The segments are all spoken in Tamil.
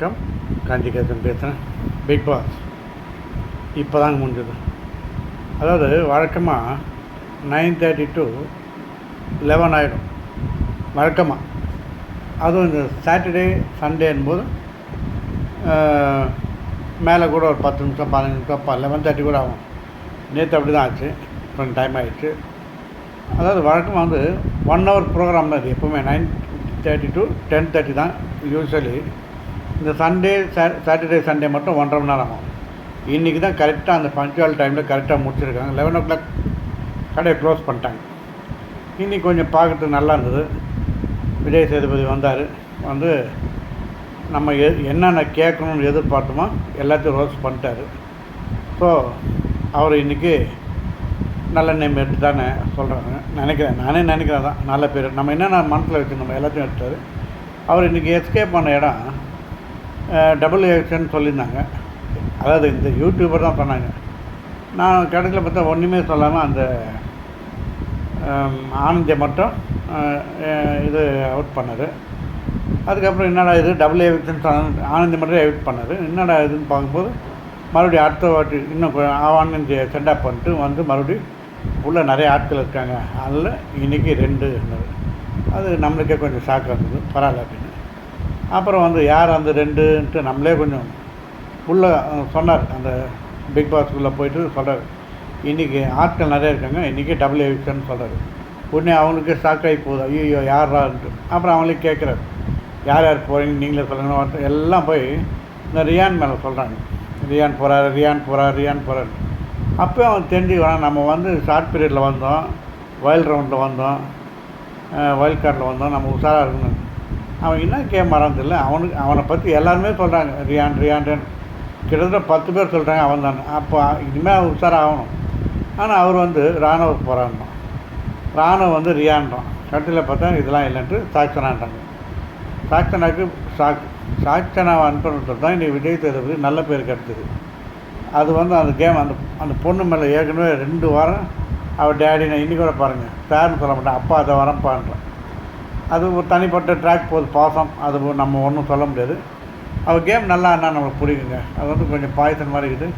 வணக்கம். காஞ்சிகேசன் பேசுகிறேன் பிக் பாஸ் இப்போ தாங்க முடிஞ்சது. அதாவது வழக்கமாக நைன் தேர்ட்டி டு லெவன் ஆகிடும் வழக்கமாக அதுவும் இந்த சாட்டர்டே சண்டேன் போது மேலே கூட ஒரு பத்து நிமிஷம் பதினஞ்சு நிமிஷம் ப லெவன் தேர்ட்டி கூட ஆகும். நேற்று அப்படி தான் ஆச்சு. கொஞ்சம் டைம் ஆகிடுச்சு அதாவது வழக்கமாக வந்து ஒன் ஹவர் ப்ரோக்ராம் தான் இது. எப்போவுமே nine thirty to ten thirty தான் யூஸ்வலி இந்த சண்டே சாட்டர்டே சண்டே மட்டும் ஒன்றரை மணி நேரம் ஆகும். இன்றைக்கி தான் கரெக்டாக அந்த பஞ்சுவல் டைமில் கரெக்டாக முடிச்சிருக்காங்க. லெவன் ஓ கிளாக் கடையை க்ளோஸ் பண்ணிட்டாங்க. இன்றைக்கி கொஞ்சம் பார்க்கறதுக்கு நல்லா இருந்தது. விஜய் சேதுபதி வந்தார். வந்து நம்ம எ என்னென்ன கேட்கணும்னு எதிர்பார்த்தோமோ எல்லாத்தையும் ரோஸ் பண்ணிட்டாரு. ஸோ அவர் இன்றைக்கி நல்ல நேம் எடுத்து தானே சொல்கிறாங்க நினைக்கிறேன். நானே நினைக்கிறேன் தான் நல்ல பேர். நம்ம என்னென்ன மனசில் வச்சுருந்தோம் எல்லாத்தையும் எடுத்தார் அவர் இன்றைக்கி எஸ்கேப் பண்ண இடம் டபுள் ஏக்ஷன் சொல்லியிருந்தாங்க. அதாவது இந்த யூடியூபர் தான் சொன்னாங்க நான் கடைசியில் பார்த்தா ஒன்றுமே சொல்லாமல் அந்த ஆனந்தியை மட்டும் இது அவுட் பண்ணார். அதுக்கப்புறம் என்னடா இது? டபுள் எவிக்ஷன் சொன்ன ஆனந்தி மட்டும் எவிட் பண்ணார். என்னடா இதுன்னு பார்க்கும்போது மறுபடியும் அடுத்த வாட்டி இன்னும் ஆனந்தியை சென்டாப் பண்ணிட்டு வந்து மறுபடியும் உள்ளே நிறைய ஆட்கள் இருக்காங்க. அதில் இன்றைக்கி ரெண்டு அது நம்மளுக்கே கொஞ்சம் ஷாக்காக இருந்தது பரவாயில்ல அப்படின்னு. அப்புறம் வந்து யார் அந்த ரெண்டுன்ட்டு நம்மளே கொஞ்சம் உள்ளே சொன்னார். அந்த பிக் பாஸ்க்குள்ளே போயிட்டு சொல்கிறார் இன்றைக்கி ஆட்கள் நிறைய இருக்காங்க இன்றைக்கி டபுள் எவிக்ஷன் சொல்கிறார் உடனே அவனுக்கு ஷாக் ஆகி போகுது. ஐயோ யாரான்ட்டு அப்புறம் அவங்களே கேட்குறாரு. யார் யார் போகிறீங்க நீங்களே சொல்லுங்க. எல்லாம் போய் இந்த ரியான் மேலே சொல்கிறாங்க ரியான் போகிறாரு ரியான் போகிறார் ரியான் போகிறாரு அப்போ அவன் தெரிஞ்சுக்கிறான் நம்ம வந்து ஷார்ட் பீரியடில் வந்தோம். வைல்ட் ரவுண்டில் வந்தோம். வயல் கார்டில் வந்தோம். நம்ம உஷாராக இருக்கணும். அவன் என்ன கேம் தெரியல. அவனுக்கு அவனை பற்றி எல்லாருமே சொல்கிறாங்க ரியான் ரியான் கிட்டத்தட்ட பத்து பேர் சொல்கிறாங்க அவன் தான். அப்போ இனிமேல் அவன் உஷாராக ஆகணும் ஆனால் அவர் வந்து ராணுவ போகிறான்றான் ராணுவம் வந்து ரியான்றான் கட்டில் பார்த்தா இதெல்லாம் இல்லைன்ட்டு சாக்சனான்றாங்க சாக்சனாக்கு சாக் சாக்சனாவை அனுப்புறது தான் இன்னைக்கு விஜய் சேதுபதி நல்ல பேர் கிடச்சிது. அது வந்து அந்த கேம் அந்த அந்த பொண்ணு மேலே ஏற்கனவே ரெண்டு வாரம் அவள் டேடி நான் இன்னி கூட பாருங்கள் சார்னு சொல்ல மாட்டேன். அப்பா அதை வரப்பான்றான் அது ஒரு தனிப்பட்ட ட்ராக் போகுது பாசம் அது நம்ம ஒன்றும் சொல்ல முடியாது. அவள் கேம் நல்லா என்ன நம்மளுக்கு பிடிக்குங்க அது வந்து கொஞ்சம் பாயசன் மாதிரி இருக்குது.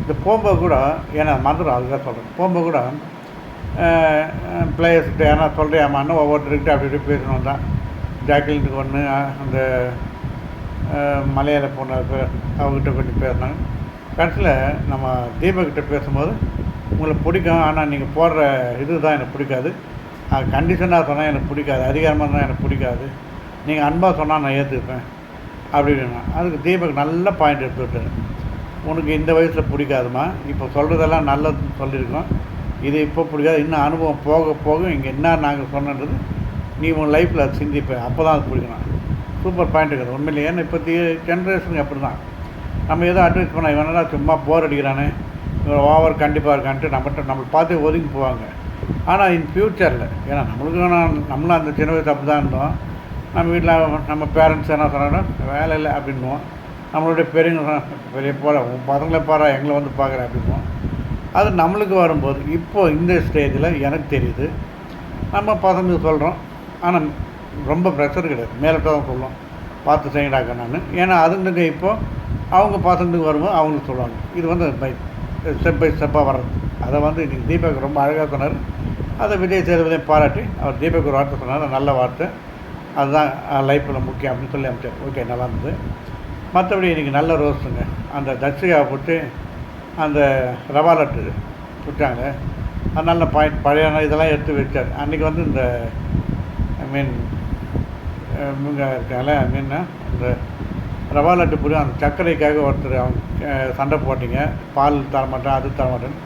இந்த போகும்போது கூட ஏன்னா மதுரை அதுதான் சொல்கிறேன் போகும்போது கூட பிளேயர்ஸ்கிட்ட ஏன்னா சொல்கிறியாமான்னு ஒவ்வொருத்தருக்கிட்ட அப்படி இப்படி பேசணும் தான் ஜாக்கிலினுக்கு ஒன்று அந்த மலையாள பொண்ணு பேர் அவங்ககிட்ட கொஞ்சம் பேசினாங்க. கடைசியில் நம்ம தீபக்கிட்ட பேசும்போது உங்களுக்கு பிடிக்கும் ஆனால் நீங்கள் போடுற இது தான் எனக்கு பிடிக்காது. கண்டிஷனாக சொன்னால் எனக்கு பிடிக்காது அதிகாரமாக இருந்தால் எனக்கு பிடிக்காது. நீங்கள் அன்பாக சொன்னால் நான் ஏற்றுப்பேன் அப்படின்னு. அதுக்கு தீபக் நல்ல பாயிண்ட் எடுத்து விட்டார். உனக்கு இந்த வயசில் பிடிக்காதுமா இப்போ சொல்கிறதெல்லாம் நல்லதுன்னு சொல்லியிருக்கோம். இது இப்போ பிடிக்காது. இன்னும் அனுபவம் போக போக இங்கே என்ன நாங்கள் சொன்னது நீ உன் லைஃப்பில் அது சிந்திப்பேன் அப்போ தான் அது பிடிக்கணும். சூப்பர் பாயிண்ட் இருக்குது. உண்மையிலே ஏன்னா இப்போதைய ஜென்ரேஷனுக்கு அப்படி தான் நம்ம எதோ அட்வைஸ் பண்ண இவனடா சும்மா போர் அடிக்கிறானே? இவன் ஓவர் கண்டிப்பாக இருக்கான்ட்டு நம்மகிட்ட நம்மளை பார்த்து ஒதுங்கி போவாங்க. ஆனால் இன் ஃப்யூச்சரில் ஏன்னா நம்மளுக்கு நான் நம்மளும் அந்த சின்ன வயசு அப்படி தான் இருந்தோம். நம்ம வீட்டில் நம்ம பேரண்ட்ஸ் என்ன சொன்னாலும் வேலை இல்லை அப்படின்வோம் நம்மளுடைய பெரியவங்க பெரிய போல உன் பசங்களை பாரு எங்களை வந்து பார்க்குற அப்படின்வோம் அது நம்மளுக்கு வரும்போது இப்போது இந்த ஸ்டேஜில் எனக்கு தெரியுது. நம்ம பசங்களுக்கு சொல்கிறோம் ஆனால் ரொம்ப ப்ரெஷர் கிடையாது. மேலே தான் சொல்லுவோம் பார்த்து செய்யடாக்க நான். ஏன்னா அதுங்களுக்கு இப்போது அவங்க பசங்களுக்கு வரும்போது அவங்களுக்கு சொல்லுவாங்க. இது வந்து பை ஸ்டெப் பை ஸ்டெப்பாக வர்றது. அதை வந்து இன்றைக்கி தீபக் ரொம்ப அழகாக சொன்னார். அதை விஜய் சேதுபதியும் பாராட்டி அவர் தீபக் ஒரு வார்த்தை சொன்னார் நல்ல வார்த்தை. அதுதான் லைஃப்பில் முக்கியம் அப்படின்னு சொல்லி அமைச்சார். ஓகே நல்லா இருந்தது. மற்றபடி இன்றைக்கி நல்ல ரோஸுங்க. அந்த தட்சிகாவை போட்டு அந்த ரவா லட்டு விட்டாங்க. அது நல்ல பாயிண்ட் பழைய இதெல்லாம் எடுத்து வச்சார். அன்றைக்கி வந்து இந்த ஐ மீன் இவங்க இருக்காங்களே ஐ மீன் இந்த ரவா லட்டு புரியும் அந்த சர்க்கரைக்காக ஒருத்தர் அவங்க சண்டை போட்டிங்க. பால் தரமாட்டேன் அது தரமாட்டேன்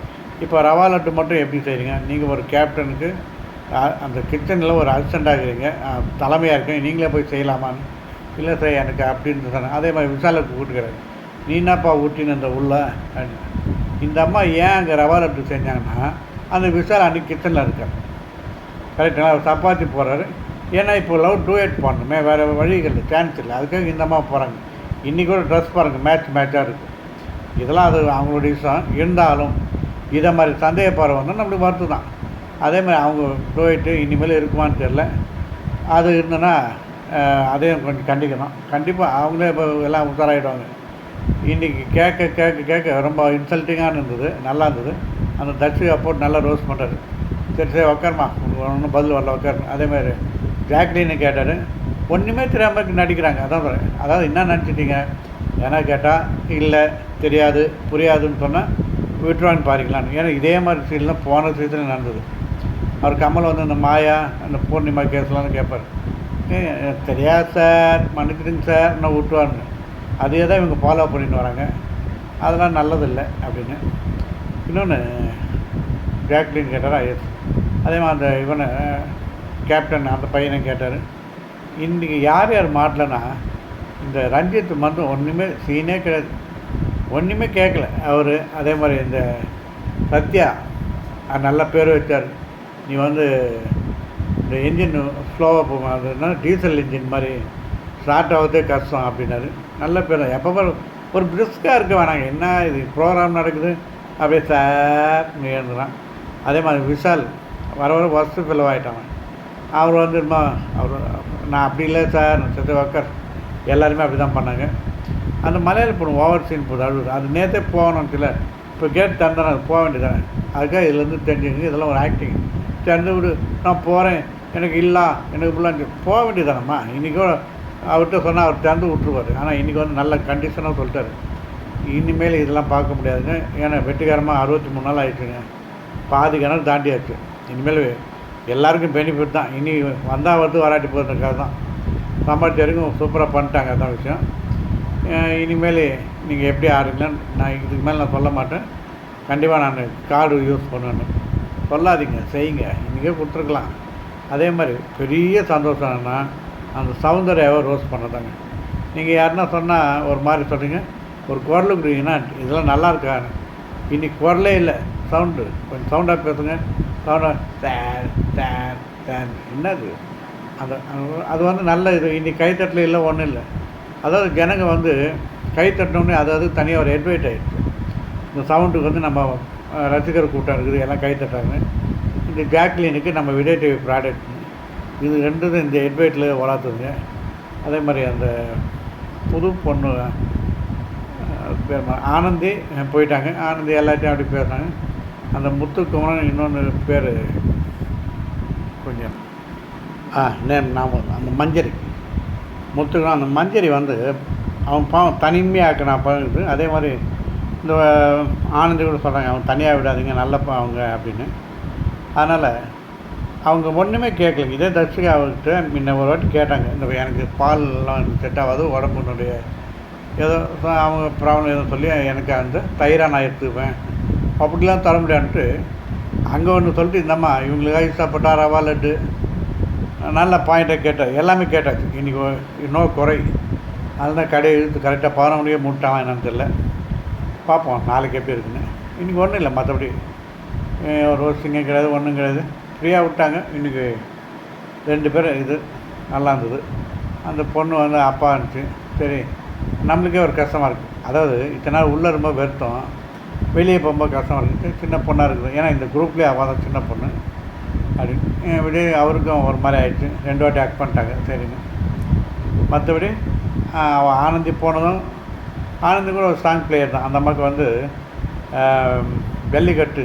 இப்போ ரவா லட்டு மட்டும் எப்படி செய்கிறீங்க நீங்கள் ஒரு கேப்டனுக்கு அந்த கிச்சனில் ஒரு அசிஸ்டண்ட்டாக இருக்கிறீங்க தலைமையாக இருக்கீங்க. நீங்களே போய் செய்யலாமான்னு? இல்லை சார் எனக்கு அப்படின்னு சொன்னேன் அதே மாதிரி விசாலுக்கு கூட்டுக்கிறாரு நீ என்னப்பா ஊட்டின்னு இந்த உள்ள இந்த அம்மா ஏன் அங்கே ரவா லட்டு செஞ்சாங்கன்னா அந்த விசால் அன்றைக்கி கிச்சனில் இருக்கார் கரெக்டுங்களா அவர் சப்பாத்தி போகிறாரு ஏன்னா இப்போ லவ் டூயட் பண்ணணுமே. வேறு வழிகள் சான்ஸ் இல்லை. அதுக்காக இந்த அம்மா போகிறாங்க இன்றைக்கி கூட ட்ரெஸ் பாருங்கள் மேட்ச் மேட்சாக இருக்குது இதெல்லாம் அது அவங்களுடைய இஷ்டம் இருந்தாலும் இதை மாதிரி சந்தேகப்பாறை வந்து நம்மளுக்கு வருது தான். அதே மாதிரி அவங்க டோயிட்டு இனிமேல் இருக்குமான்னு தெரில அது இருந்ததுன்னா அதையும் கொஞ்சம் கண்டிக்கணும். கண்டிப்பாக அவங்களே இப்போ எல்லாம் உத்தராயிடுவாங்க இன்றைக்கி கேட்க கேட்க கேட்க ரொம்ப இன்சல்ட்டிங்கான இருந்தது. நல்லா இருந்தது. அந்த தட்சு அப்போ நல்லா ரோஸ் பண்ணுறாரு சரி சரி உட்காருமா ஒன்றும் பதில் வரல உக்காரு அதேமாதிரி ஜாக்லின்னு கேட்டார். ஒன்றுமே தெரியாமல் நடிக்கிறாங்க. அதான் சொல்கிறேன் அதாவது என்ன நினச்சிட்டீங்க ஏன்னா கேட்டால் இல்லை தெரியாது புரியாதுன்னு சொன்னால் விட்டுருவான்னு பாருங்களான்னு ஏன்னா இதே மாதிரி சீன்லாம் போன சீசனில் நடந்தது. அவர் கமல் வந்து இந்த மாயா அந்த பூர்ணிமா கேஸ்லாம் கேட்பார் "ஏ, தெரியாது சார். மன்னிச்சிடுங்க சார். நான் விட்டுவார்னு அதே தான் இவங்க ஃபாலோ பண்ணிட்டு வராங்க. அதெல்லாம் நல்லதில்லை அப்படின்னு. இன்னொன்று ஜாக்லின் கேட்டார்? ஐஎஸ் அதே மாதிரி அந்த இவனை கேப்டன் அந்த பையனை கேட்டார். இன்றைக்கி யார் யார் மாட்டலன்னா இந்த ரஞ்சித் மட்டும் ஒன்றுமே சீனே கிடையாது. ஒன்றுமே கேட்கல அவர் அதே மாதிரி இந்த சத்யா நல்ல பேர் வச்சார். நீ வந்து இந்த இன்ஜின் ஸ்லோவாக போகும் என்ன டீசல் இன்ஜின் மாதிரி ஸ்டார்ட் ஆகுதே கஷ்டம் அப்படின்னாரு. நல்ல பேர். எப்போ பாரு ஒரு பிரிஸ்காக இருக்க வேணாங்க. என்ன இது ப்ரோக்ராம் நடக்குது? அப்படியே சார் எழுந்துறான் அதே மாதிரி விஷால் வர வர ஃபஸ்ட்டு ஃபில் ஆகிட்டான் அவர் வந்து அவர் நான் அப்படி இல்லை சார் சத்து ஒக்கர் எல்லாருமே அப்படி தான் பண்ணாங்க. அந்த மலையில் போகணும் ஓவர் சீன் போகுது அழுகுது. அது நேற்றே போகணும் சில இப்போ கேட் தந்தேன் அது போக வேண்டியதானே அதுக்காக இதுலேருந்து தெரிஞ்சுங்க இதெல்லாம் ஒரு ஆக்டிங் திறந்து விடு நான் போகிறேன் எனக்கு இல்லை எனக்கு இப்படிலாம் போக வேண்டியதானம்மா இன்றைக்கோ அவர்கிட்ட சொன்னால் அவர் திறந்து விட்டுருவார். ஆனால் இன்றைக்கி வந்து நல்ல கண்டிஷனாக சொல்லிட்டாரு. இனிமேல் இதெல்லாம் பார்க்க முடியாதுங்க. ஏன்னா வெற்றிகரமாக அறுபத்தி மூணு நாள் ஆயிடுச்சுங்க பாதி கிணறு தாண்டியாச்சு. இனிமேல் எல்லாருக்கும் பெனிஃபிட் தான். இனி வந்தால் வந்து வராட்டி போகிறதுக்காக தான் சம்பாதிச்ச வரைக்கும் சூப்பராக பண்ணிட்டாங்க அதான் விஷயம். இனிமேல் நீங்கள் எப்படி ஆடுறீங்கன்னு நான் இதுக்கு மேலே நான் சொல்ல மாட்டேன். கண்டிப்பாக நான் கார்டு யூஸ் பண்ணுவேன் சொல்லாதீங்க செய்யுங்க. இன்றைக்கே கொடுத்துருக்கலாம். அதே மாதிரி பெரிய சந்தோஷம் என்னன்னா அந்த சௌந்தர்யாவை ரோஸ் பண்ணதாங்க. நீங்கள் யாருன்னா சொன்னால் ஒரு மாதிரி சொன்னீங்க ஒரு குரல் கொடுங்கன்னா இதெல்லாம் நல்லா இருக்கா? இன்னைக்கு குரலே இல்லை. சவுண்டு கொஞ்சம் சவுண்டாக பேசுங்க. சவுண்டாக தேன் தேன் தேன் என்னது? அந்த அது- அது வந்து நல்ல இது. இன்னைக்கு கைத்தட்டில் இல்லை ஒன்றும் இல்லை. அதாவது ஜனங்க வந்து கை தட்டினோடனே அதாவது தனியாக ஒரு எட்வைட் ஆகிடுச்சு இந்த சவுண்டுக்கு வந்து நம்ம ரசிகர் கூட்டம் இருக்குது எல்லாம் கை தட்டுறாங்க இந்த ஜாக்லினுக்கு நம்ம விஜய் டிவி ப்ராடக்ட் இது ரெண்டும் இந்த ஹெட்வைட்டில் வளர்த்துதுங்க. அதே மாதிரி அந்த புது பொண்ணு பேர் ஆனந்தி போயிட்டாங்க. ஆனந்தி எல்லாத்தையும் அப்படி பேசுனாங்க அந்த முத்துக்குமரன் இன்னொன்று பேர் கொஞ்சம் ஆ நேம் நாம அந்த மஞ்சரி. முத்துக்கணும் அந்த மஞ்சரி வந்து அவன் பாவம் நான் பழகுது அதே மாதிரி இந்த ஆனந்தி கூட சொல்கிறாங்க அவன் தனியாக விடாதீங்க நல்லப்பா அவங்க அப்படின்னு. அதனால் அவங்க ஒன்றுமே கேட்கல இதே தர்ஷிகா அவர்கிட்ட முன்ன ஒரு வாட்டி கேட்டாங்க இந்த எனக்கு பால்லாம் செட் ஆகாது உடம்புனுடைய ஏதோ அவங்க ப்ராப்ளம் எதுவும் சொல்லி எனக்கு அந்த தயிராக நான் எடுத்துப்பேன். அப்படிலாம் தர முடியான்ட்டு அங்கே ஒன்று சொல்லிட்டு இந்தம்மா இவங்களுக்கு ஐசாப்பட்டா ரவா லட்டு நல்ல பாயிண்ட்டை கேட்டார் எல்லாமே கேட்டாச்சு. இன்றைக்கி இன்னும் குறை. அதுதான் கடையை இழுத்து கரெக்டாக பதினொன்று மணியே முட்டான் என்னன்னு தெரில பார்ப்போம் நாளைக்கு எப்படி இருக்குன்னு. இன்றைக்கி ஒன்றும் இல்லை மற்றபடி ரோஸ்டிங்கே கிடையாது ஒன்றும் கிடையாது. ஃப்ரீயாக விட்டாங்க. இன்றைக்கி ரெண்டு பேரும் இது நல்லா இருந்தது. அந்த பொண்ணு வந்து அப்பா இருந்துச்சு. சரி நம்மளுக்கே ஒரு கஷ்டமாக இருக்குது அதாவது இத்தனை நாள் உள்ளே ரொம்ப வெறுத்தோம் வெளியே போகும்போது கஷ்டமாக இருக்குது சின்ன பொண்ணாக இருக்குது. ஏன்னா இந்த குரூப்லேயே அவள் தான் சின்ன பொண்ணு. அப்படின்னு அஹ் அவருக்கும் ஒரு மாதிரி ஆகிடுச்சு ரெண்டு வாட்டி ஆக்ட் பண்ணிட்டாங்க. சரிங்க. மற்றபடி அவன் ஆனந்தி போனதும் ஆனந்தி கூட ஒரு ஸ்ட்ராங் பிளேயர் தான். அந்த அம்மாவுக்கு வந்து வெள்ளிக்கட்டு ஜல்லிக்கட்டு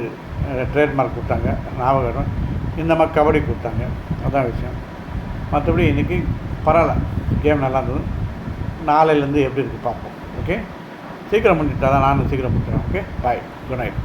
ட்ரேட்மார்க் கொடுத்தாங்க. ஞாபகம் இந்த மாதிரி கபடி கொடுத்தாங்க. அதான் விஷயம். மற்றபடி இன்றைக்கி பரவாயில்ல. கேம் நல்லா இருந்தது. நாளையிலேருந்து எப்படி இருக்குது பார்ப்போம். ஓகே சீக்கிரம் முடிச்சுட்டா தான் நானும் சீக்கிரம் முடிச்சிடறேன் ஓகே பாய் குட் நைட்